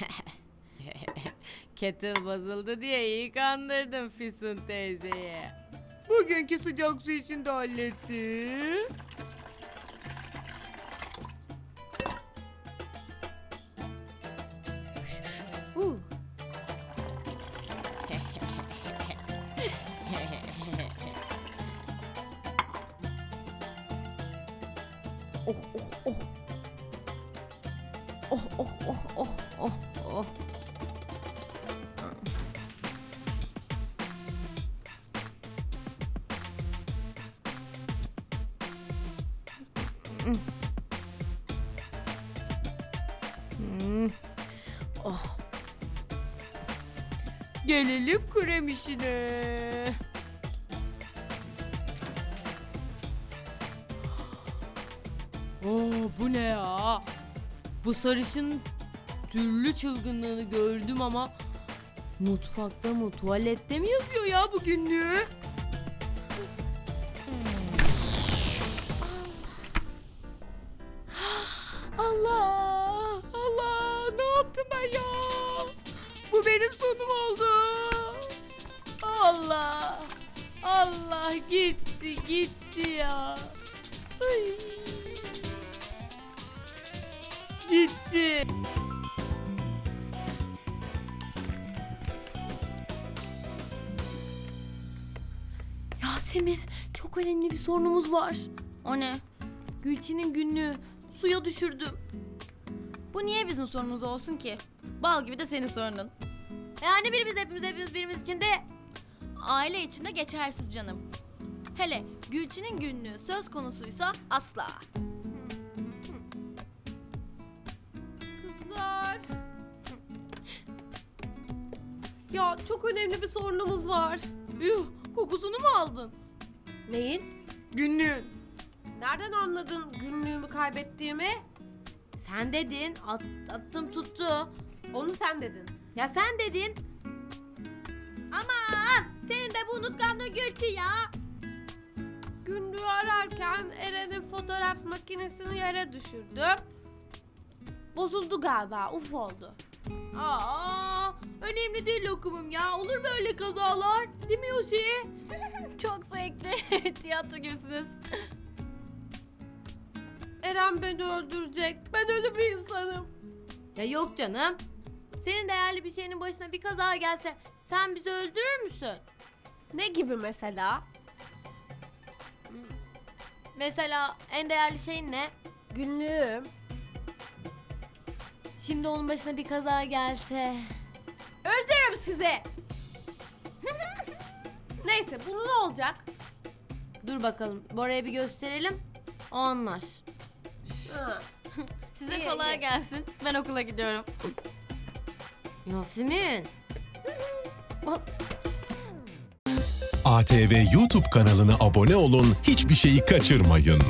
Kettle bozuldu diye iyi kandırdım Füsun teyzeyi. Bugünkü sıcak su için de hallettim. Uh. oh oh oh. Oh oh oh oh oh oh. Hmm. Oh. Gelelim krem işine. Oo bu ne ya? Bu sarışın türlü çılgınlığını gördüm ama mutfakta mı tuvalette mi yazıyor ya bu günlüğü? Allah! Allah! Ne yaptım ben ya? Bu benim sonum oldu. Allah! Allah gitti gitti ya. Ay. Gitti. Yasemin çok önemli bir sorunumuz var. O ne? Gülçin'in günlüğü suya düşürdüm. Bu niye bizim sorunumuz olsun ki? Bal gibi de senin sorunun. Yani birimiz hepimiz hepimiz birimiz için de aile içinde geçersiz canım. Hele Gülçin'in günlüğü söz konusuysa asla. Ya çok önemli bir sorunumuz var. Yuh kokusunu mu aldın? Neyin? Günlüğün. Nereden anladın günlüğümü kaybettiğimi? Sen dedin at, attım tuttu. Onu sen dedin. Ya sen dedin. Aman senin de bu unutkanlığı Gülçin ya. Günlüğü ararken Eren'in fotoğraf makinesini yere düşürdüm. Bozuldu galiba, uf oldu. Aa, önemli değil lokumum ya. Olur böyle kazalar. Değil mi Yoshi? Çok zevkli. Tiyatro gibisiniz. Eren beni öldürecek. Ben öyle bir insanım. Ya yok canım. Senin değerli bir şeyinin başına bir kaza gelse sen bizi öldürür müsün? Ne gibi mesela? Mesela en değerli şeyin ne? Günlüğüm. Şimdi onun başına bir kaza gelse. Sizi. Neyse bunu ne olacak? Dur bakalım. Bora'ya bir gösterelim. O anlar. Ha. Size İyi, kolay iyi. gelsin. Ben okula gidiyorum. Yasemin. ATV YouTube kanalına abone olun, hiçbir şeyi kaçırmayın.